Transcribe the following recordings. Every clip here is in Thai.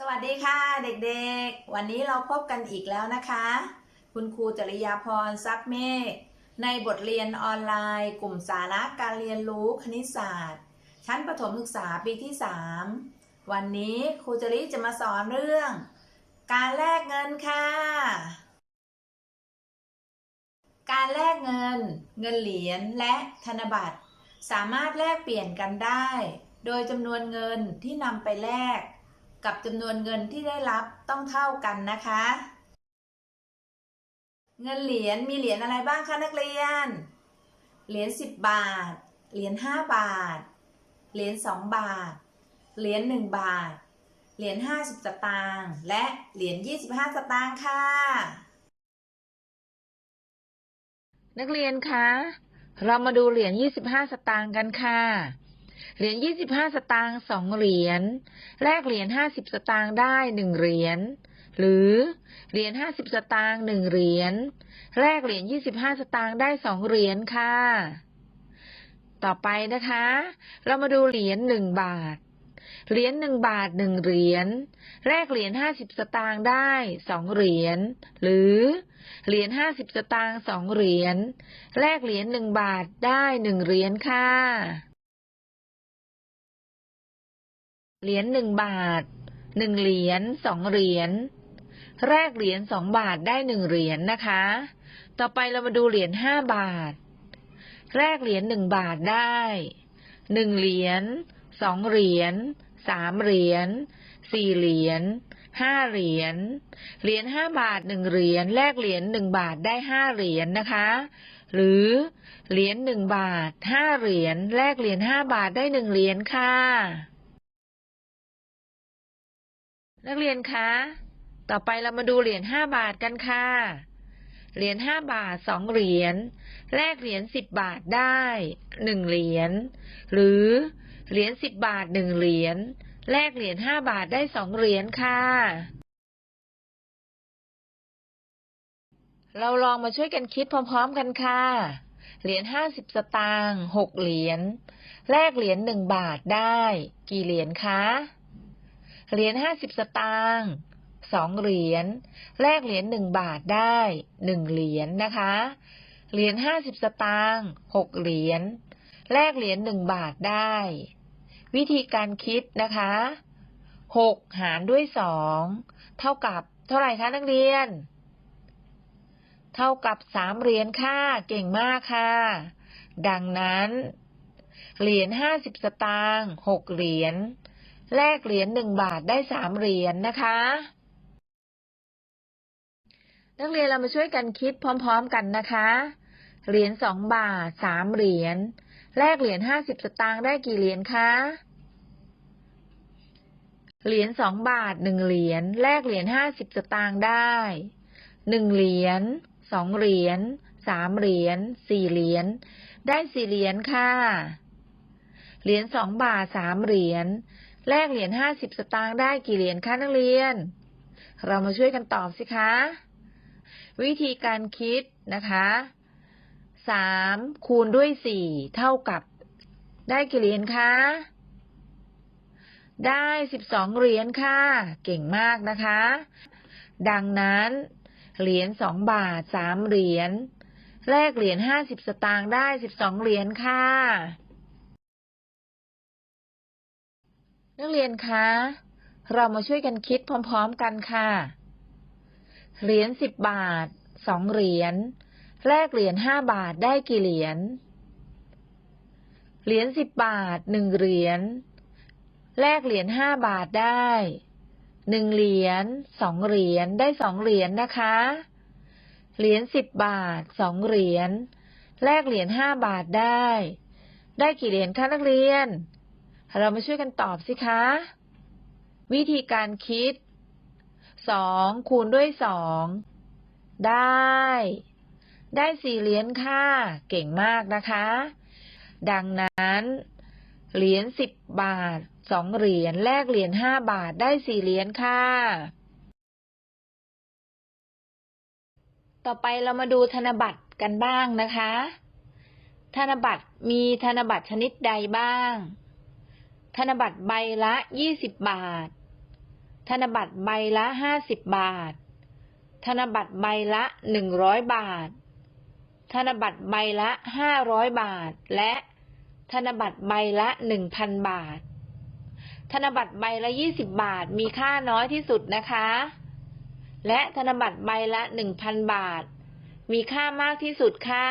สวัสดีค่ะเด็กๆ วันนี้เราพบกันอีกแล้วนะคะ คุณครูจริยาพรซับเมฆในบทเรียนออนไลน์ กลุ่มสาระการเรียนรู้คณิตศาสตร์ ชั้นประถมศึกษาปีที่ 3 วันนี้ครูจริจะมาสอนเรื่อง การแลกเงินค่ะ การแลกเงิน เงินเหรียญและธนบัตร สามารถแลกเปลี่ยนกันได้ โดยจำนวนเงินที่นำไปแลก กับจำนวนเงินที่ได้รับต้องเท่ากันนะคะ เงินเหรียญมีเหรียญอะไรบ้างคะนักเรียน เหรียญ10 บาท เหรียญ5บาท เหรียญ2บาท เหรียญ1บาท เหรียญ50สตางค์และเหรียญ25 สตางค์ค่ะ นักเรียนคะ เรามาดูเหรียญ25 สตางค์กันค่ะ เหรียญ25สตางค์สองเหรียญ แลกเหรียญ50สตางค์ได้หนึ่งเหรียญ หรือเหรียญ50สตางค์หนึ่งเหรียญ แลกเหรียญ25สตางค์ได้สองเหรียญค่ะ ต่อไปนะคะ เรามาดูเหรียญหนึ่งบาท เหรียญหนึ่งบาทหนึ่งเหรียญ แลกเหรียญ50สตางค์ได้สองเหรียญ หรือเหรียญ50สตางค์สองเหรียญ แลกเหรียญหนึ่งบาทได้หนึ่งเหรียญค่ะ เหรียญหนึ่งบาทหนึ่งเหรียญสองเหรียญแลกเหรียญสองบาทได้หนึ่งเหรียญนะคะ ต่อไปเรามาดูเหรียญห้าบาทแลกเหรียญหนึ่งบาทได้หนึ่งเหรียญสองเหรียญสามเหรียญสี่เหรียญห้าเหรียญเหรียญห้าบาทหนึ่งเหรียญแลกเหรียญหนึ่งบาทได้ห้าเหรียญนะคะ หรือเหรียญหนึ่งบาทห้าเหรียญแลกเหรียญห้าบาทได้หนึ่งเหรียญค่ะ นักเรียนคะ ต่อไปเรามาดูเหรียญห้าบาทกันค่ะ เหรียญห้าบาทสองเหรียญ แลกเหรียญสิบบาทได้หนึ่งเหรียญ หรือเหรียญสิบบาทหนึ่งเหรียญ แลกเหรียญห้าบาทได้สองเหรียญค่ะ เราลองมาช่วยกันคิดพร้อมๆกันค่ะ เหรียญห้าสิบสตางค์หกเหรียญ แลกเหรียญหนึ่งบาทได้ กี่เหรียญคะ เหรียญห้าสิบสตางค์สองเหรียญแลกเหรียญหนึ่งบาทได้หนึ่งเหรียญนะคะ เหรียญห้าสิบสตางค์หกเหรียญแลกเหรียญหนึ่งบาทได้ วิธีการคิดนะคะหกหารด้วยสองเท่ากับ เท่าไหร่คะนักเรียน เท่ากับสามเหรียญค่ะเก่งมากค่ะ ดังนั้น เหรียญห้าสิบสตางค์หกเหรียญ แลกเหรียญหนึ่งบาทได้สามเหรียญนะคะ นักเรียนเรามาช่วยกันคิดพร้อม ๆ กันนะคะ เหรียญสองบาทสามเหรียญแลกเหรียญห้าสิบสตางค์ได้กี่เหรียญคะ เหรียญสองบาทหนึ่งเหรียญแลกเหรียญห้าสิบสตางค์ได้หนึ่งเหรียญสองเหรียญสามเหรียญสี่เหรียญได้สี่เหรียญค่ะ เหรียญสองบาทสามเหรียญ แลกเหรียญห้าสิบสตางค์ได้กี่เหรียญคะนักเรียน เรามาช่วยกันตอบสิคะ วิธีการคิดนะคะสามคูณด้วยสี่เท่ากับ ได้กี่เหรียญคะ ได้สิบสองเหรียญค่ะ เก่งมากนะคะ ดังนั้นเหรียญสองบาทสามเหรียญแลกเหรียญห้าสิบสตางค์ได้สิบสองเหรียญค่ะ นักเรียนคะ เรามาช่วยกันคิดพร้อมๆกันค่ะ เหรียญสิบบาท สองเหรียญ แลกเหรียญห้าบาทได้กี่เหรียญ เหรียญสิบบาทหนึ่งเหรียญ แลกเหรียญห้าบาทได้ หนึ่งเหรียญ สองเหรียญได้สองเหรียญนะคะ เหรียญสิบบาท สองเหรียญ แลกเหรียญห้าบาทได้ ได้กี่เหรียญคะนักเรียน เรามาช่วยกันตอบสิคะ วิธีการคิดสองคูณด้วยสองได้ ได้สี่เหรียญค่ะ เก่งมากนะคะ ดังนั้น เหรียญสิบบาทสองเหรียญแลกเหรียญห้าบาทได้สี่เหรียญค่ะ ต่อไปเรามาดูธนบัตรกันบ้างนะคะ ธนบัตรมีธนบัตรชนิดใดบ้าง ธนบัตรใบละยี่สิบบาท ธนบัตรใบละห้าสิบบาท ธนบัตรใบละหนึ่งร้อยบาท ธนบัตรใบละห้าร้อยบาท และธนบัตรใบละหนึ่งพันบาท ธนบัตรใบละยี่สิบบาทมีค่าน้อยที่สุดนะคะ และธนบัตรใบละหนึ่งพันบาท มีค่ามากที่สุดค่ะ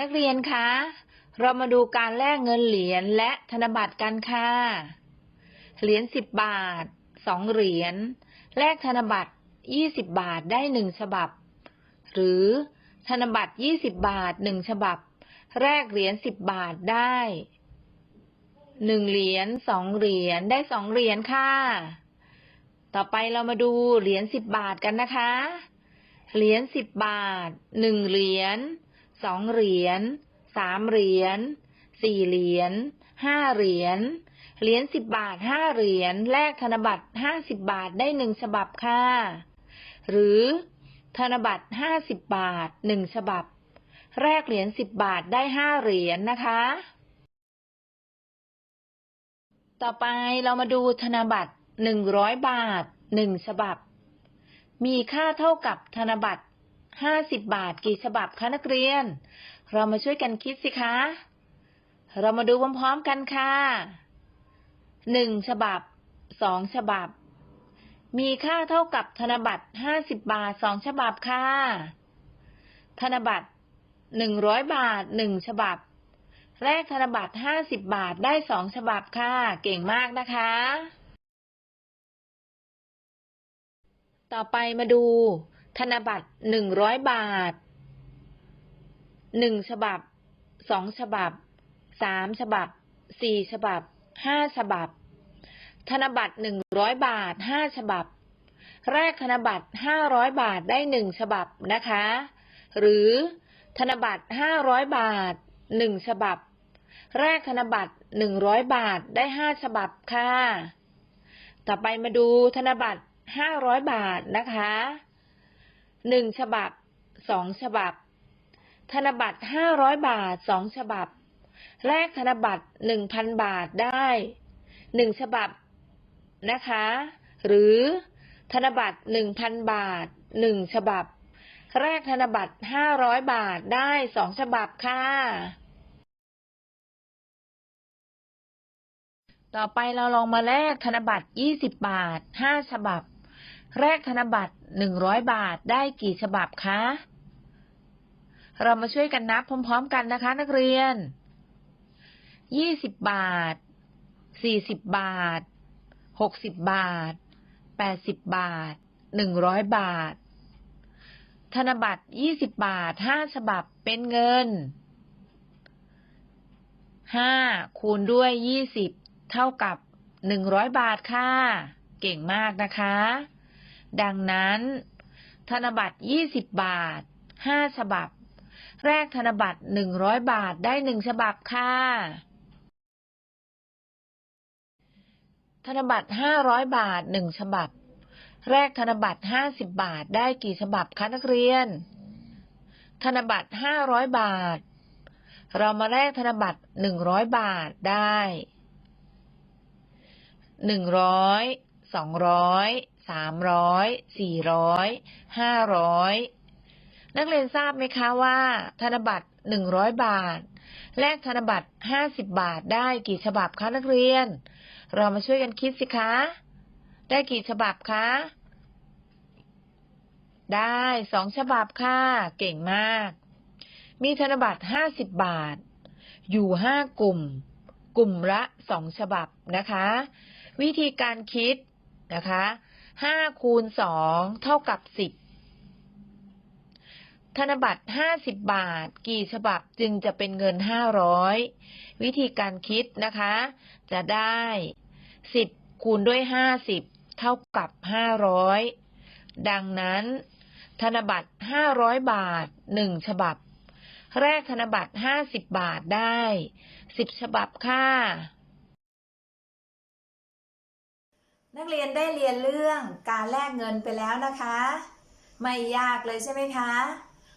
นักเรียนคะ เรามาดูการแลกเงินเหรียญและธนบัตรกันค่ะ เหรียญสิบบาทสองเหรียญแลกธนบัตรยี่สิบบาทได้หนึ่งฉบับ หรือธนบัตรยี่สิบบาทหนึ่งฉบับ แลกเหรียญสิบบาทได้หนึ่งเหรียญสองเหรียญได้สองเหรียญค่ะ ต่อไปเรามาดูเหรียญสิบบาทกันนะคะ เหรียญสิบบาทหนึ่งเหรียญสองเหรียญ สามเหรียญสี่เหรียญห้าเหรียญเหรียญสิบบาทห้าเหรียญแลกธนบัตรห้าสิบบาทได้หนึ่งฉบับค่ะ หรือธนบัตรห้าสิบบาทหนึ่งฉบับ แลกเหรียญสิบบาทได้ห้าเหรียญนะคะ ต่อไปเรามาดูธนบัตรหนึ่งร้อยบาทหนึ่งฉบับ มีค่าเท่ากับธนบัตรห้าสิบบาทกี่ฉบับคะนักเรียน เรามาช่วยกันคิดสิคะ เรามาดูพร้อมๆกันค่ะหนึ่งฉบับสองฉบับ มีค่าเท่ากับธนบัตรห้าสิบบาทสองฉบับค่ะ ธนบัตรหนึ่งร้อยบาทหนึ่งฉบับ แลกธนบัตรห้าสิบบาทได้สองฉบับค่ะ เก่งมากนะคะ ต่อไปมาดู ธนบัตรหนึ่งร้อยบาท หนึ่งฉบับสองฉบับสามฉบับสี่ฉบับห้าฉบับ ธนบัตรหนึ่งร้อยบาทห้าฉบับ แรกธนบัตรห้าร้อยบาทได้หนึ่งฉบับนะคะ หรือธนบัตรห้าร้อยบาทหนึ่งฉบับ แรกธนบัตรหนึ่งร้อยบาทได้ห้าฉบับค่ะ ต่อไปมาดูธนบัตรห้าร้อยบาทนะคะหนึ่งฉบับสองฉบับ ธนบัตรห้าร้อยบาทสองฉบับ แลกธนบัตรหนึ่งพันบาทได้หนึ่งฉบับนะคะ หรือธนบัตรหนึ่งพันบาทหนึ่งฉบับ แรกธนบัตรห้าร้อยบาทได้สองฉบับค่ะ ต่อไปเราลองมาแลกธนบัตรยี่สิบบาทห้าฉบับแลกธนบัตรหนึ่งร้อยบาทได้กี่ฉบับคะ เรามาช่วยกันนับพร้อม ๆ กันนะคะ นักเรียน ยี่สิบบาท สี่สิบบาท หกสิบบาท แปดสิบบาท หนึ่งร้อยบาท ธนบัตรยี่สิบบาทห้าฉบับเป็นเงิน ห้าคูณด้วยยี่สิบเท่ากับหนึ่งร้อยบาทค่ะ เก่งมากนะคะ ดังนั้น ธนบัตรยี่สิบบาทห้าฉบับ แรกธนบัตรหนึ่งร้อยบาทได้หนึ่งฉบับค่ะ ธนบัตรห้าร้อยบาทหนึ่งฉบับ แรกธนบัตรห้าสิบาทได้กี่ฉบับคะนักเรียน ธนบัตรห้าร้อยบาท เรามาแลกธนบัตรหนึ่งร้อยบาทได้หนึ่งร้อยสองร้อยสามร้อยสี่ร้อยห้าร้อย นักเรียนทราบไหมคะว่า ธนบัตรหนึ่งร้อยบาท แลกธนบัตรห้าสิบบาทได้กี่ฉบับคะนักเรียน เรามาช่วยกันคิดสิคะ ได้กี่ฉบับคะ ได้สองฉบับค่ะ เก่งมาก มีธนบัตรห้าสิบบาท อยู่ห้ากลุ่ม กลุ่มละสองฉบับนะคะ วิธีการคิดนะคะห้าคูณสองเท่ากับสิบ ธนบัตรห้าสิบบาท กี่ฉบับจึงจะเป็นเงินห้าร้อยวิธีการคิดนะคะ จะได้สิบคูณด้วยห้าสิบเท่ากับห้าร้อยดังนั้น ธนบัตรห้าร้อยบาทหนึ่งฉบับ แรกธนบัตรห้าสิบบาทได้สิบฉบับค่ะ นักเรียนได้เรียนเรื่องการแลกเงินไปแล้วนะคะ ไม่ยากเลยใช่ไหมคะ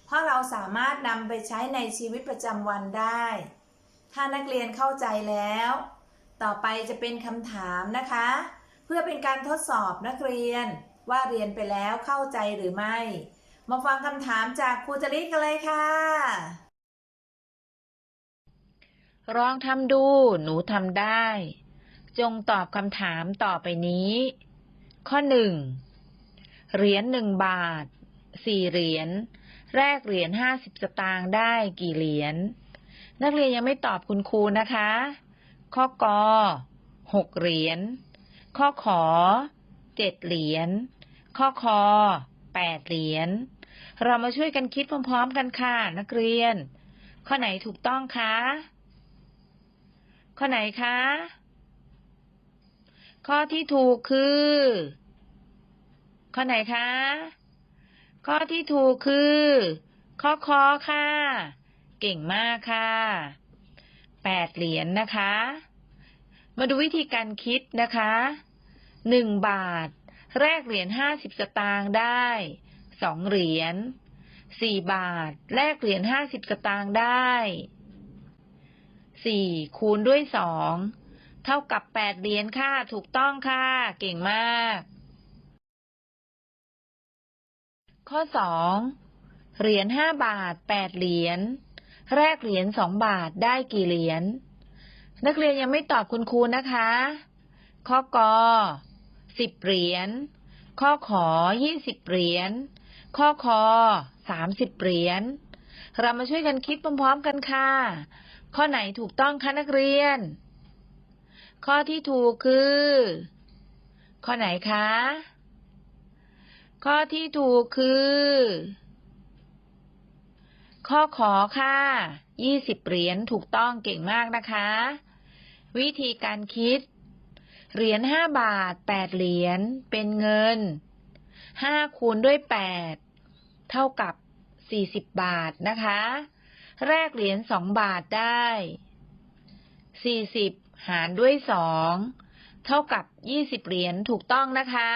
เพราะเราสามารถนำไปใช้ในชีวิตประจำวันได้ ถ้านักเรียนเข้าใจแล้ว ต่อไปจะเป็นคำถามนะคะ เพื่อเป็นการทดสอบนักเรียนว่าเรียนไปแล้วเข้าใจหรือไม่ มาฟังคำถามจากครูจริตกันเลยค่ะลองทำดู หนูทำได้ จงตอบคำถามต่อไปนี้ ข้อหนึ่งเหรียญหนึ่งบาท สี่เหรียญ แรกเหรียญห้าสิบสตางค์ได้กี่เหรียญ นักเรียนยังไม่ตอบคุณครูนะคะ ข้อกอหกเหรียญ ข้อขอเจ็ดเหรียญ ข้อคอแปดเหรียญ เรามาช่วยกันคิดพร้อมๆกันค่ะนักเรียน ข้อไหนถูกต้องคะ ข้อไหนคะ ข้อที่ถูกคือ ข้อไหนคะ ข้อที่ถูกคือข้อคอค่ะ เก่งมากค่ะแปดเหรียญนะคะ มาดูวิธีการคิดนะคะหนึ่งบาท แรกเหรียญห้าสิบสตางค์ได้สองเหรียญสี่บาท แลกเหรียญห้าสิบสตางค์ได้สี่คูณด้วยสองเท่ากับแปดเหรียญค่ะ ถูกต้องค่ะ เก่งมาก ข้อสองเหรียญห้าบาทแปดเหรียญแรกเหรียญสองบาทได้กี่เหรียญนักเรียนยังไม่ตอบคุณครูนะคะ ข้อกอสิบเหรียญข้อขอยี่สิบเหรียญข้อคอสามสิบเหรียญเรามาช่วยกันคิดพร้อมๆกันค่ะ ข้อไหนถูกต้องคะนักเรียน ข้อที่ถูกคือ ข้อไหนคะ ข้อที่ถูกคือ ข้อขอค่ะยี่สิบเหรียญถูกต้องเก่งมากนะคะ วิธีการคิด เหรียญห้าบาทแปดเหรียญเป็นเงินห้าคูณด้วยแปดเท่ากับสี่สิบบาทนะคะ แรกเหรียญสองบาทได้สี่สิบหารด้วยสองเท่ากับยี่สิบเหรียญถูกต้องนะคะ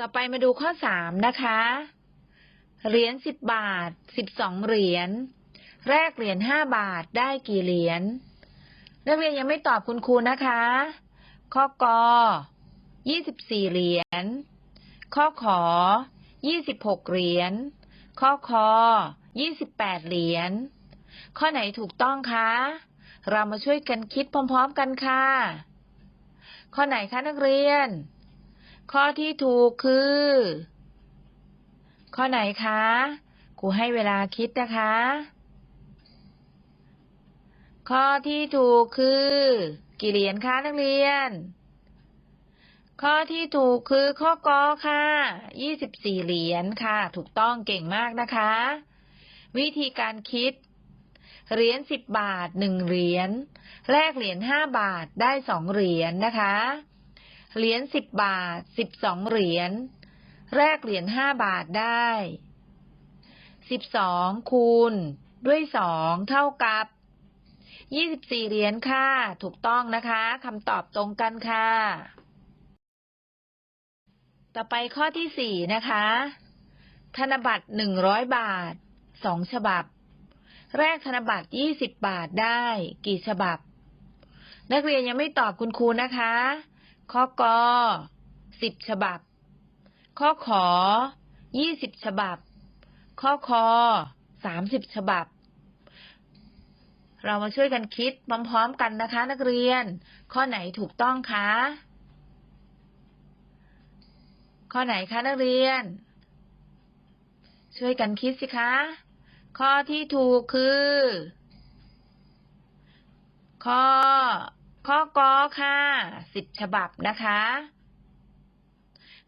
ต่อไปมาดูข้อสามนะคะ เหรียญสิบบาทสิบสองเหรียญ แรกเหรียญห้าบาทได้กี่เหรียญ นักเรียนยังไม่ตอบคุณครูนะคะ ข้อกอยี่สิบสี่เหรียญ ข้อขอยี่สิบหกเหรียญ ข้อคอยี่สิบแปดเหรียญ ข้อไหนถูกต้องคะ เรามาช่วยกันคิดพร้อมๆกันค่ะ ข้อไหนคะนักเรียน ข้อที่ถูกคือ ข้อไหนคะครูให้เวลาคิดนะคะ ข้อที่ถูกคือ กี่เหรียญคะนักเรียน ข้อที่ถูกคือข้อกอค่ะยี่สิบสี่เหรียญค่ะ ถูกต้องเก่งมากนะคะ วิธีการคิด เหรียญสิบบาทหนึ่งเหรียญ แลกเหรียญห้าบาทได้สองเหรียญนะคะ เหรียญสิบบาทสิบสองเหรียญ แลกเหรียญห้าบาทได้สิบสองคูณ ด้วยสองเท่ากับยี่สิบสี่เหรียญค่ะ ถูกต้องนะคะคำตอบตรงกันค่ะ ต่อไปข้อที่สี่นะคะ ธนบัตรหนึ่งร้อยบาทสองฉบับ แรกธนบัตรยี่สิบบาทได้ กี่ฉบับ นักเรียนยังไม่ตอบคุณครูนะคะ ข้อกอสิบฉบับ ข้อขอยี่สิบฉบับ ข้อคอสามสิบฉบับ เรามาช่วยกันคิดพร้อมๆกันนะคะ นักเรียน ข้อไหนถูกต้องคะ ข้อไหนคะนักเรียน ช่วยกันคิดสิคะ ข้อที่ถูกคือ ข้อ ข้อกอค่ะสิบฉบับนะคะ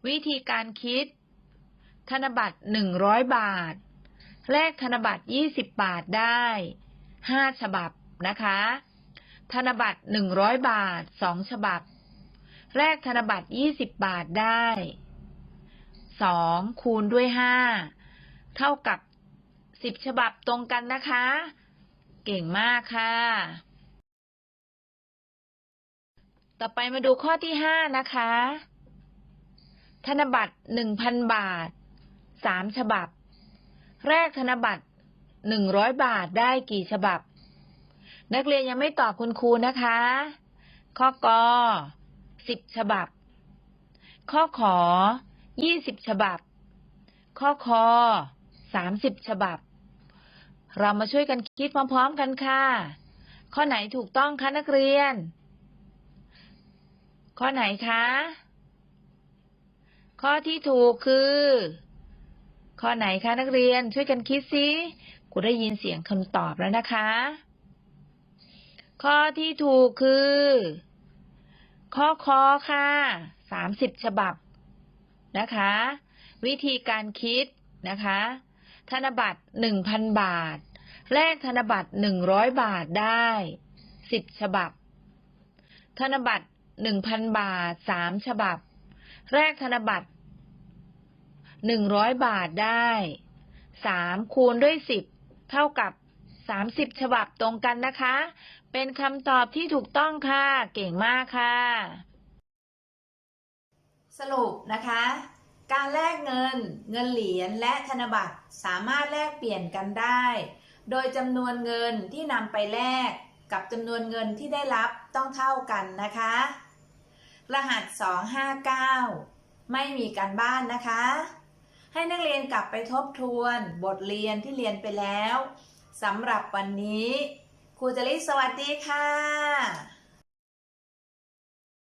วิธีการคิด ธนบัตรหนึ่งร้อยบาท แลกธนบัตรยี่สิบบาทได้ห้าฉบับนะคะ ธนบัตรหนึ่งร้อยบาทสองฉบับ แลกธนบัตรยี่สิบบาทได้สองคูณด้วยห้าเท่ากับสิบฉบับตรงกันนะคะ เก่งมากค่ะ ต่อไปมาดูข้อที่ห้านะคะ ธนบัตรหนึ่งพันบาทสามฉบับ แรกธนบัตรหนึ่งร้อยบาทได้กี่ฉบับ นักเรียนยังไม่ตอบคุณครูนะคะ ข้อกอสิบฉบับ ข้อขอยี่สิบฉบับ ข้อคอสามสิบฉบับ เรามาช่วยกันคิดพร้อมๆกันค่ะ ข้อไหนถูกต้องคะนักเรียน ข้อไหนคะ ข้อที่ถูกคือ ข้อไหนคะนักเรียนช่วยกันคิดสิครูได้ยินเสียงคำตอบแล้วนะคะ ข้อที่ถูกคือ ข้อคอค่ะสามสิบฉบับนะคะ วิธีการคิดนะคะ ธนบัตรหนึ่งพันบาท แลกธนบัตรหนึ่งร้อยบาทได้สิบฉบับ ธนบัตร หนึ่งพันบาทสามฉบับแลกธนบัตรหนึ่งร้อยบาทได้สามคูณด้วยสิบเท่ากับสามสิบฉบับตรงกันนะคะ เป็นคำตอบที่ถูกต้องค่ะ เก่งมากค่ะ สรุปนะคะ การแลกเงิน เงินเหรียญและธนบัตรสามารถแลกเปลี่ยนกันได้ โดยจำนวนเงินที่นำไปแลกกับจำนวนเงินที่ได้รับต้องเท่ากันนะคะ รหัส 259 ไม่มีการบ้านนะคะ ให้นักเรียนกลับไปทบทวนบทเรียนที่เรียนไปแล้วสำหรับวันนี้ครูจริสวัสดีค่ะ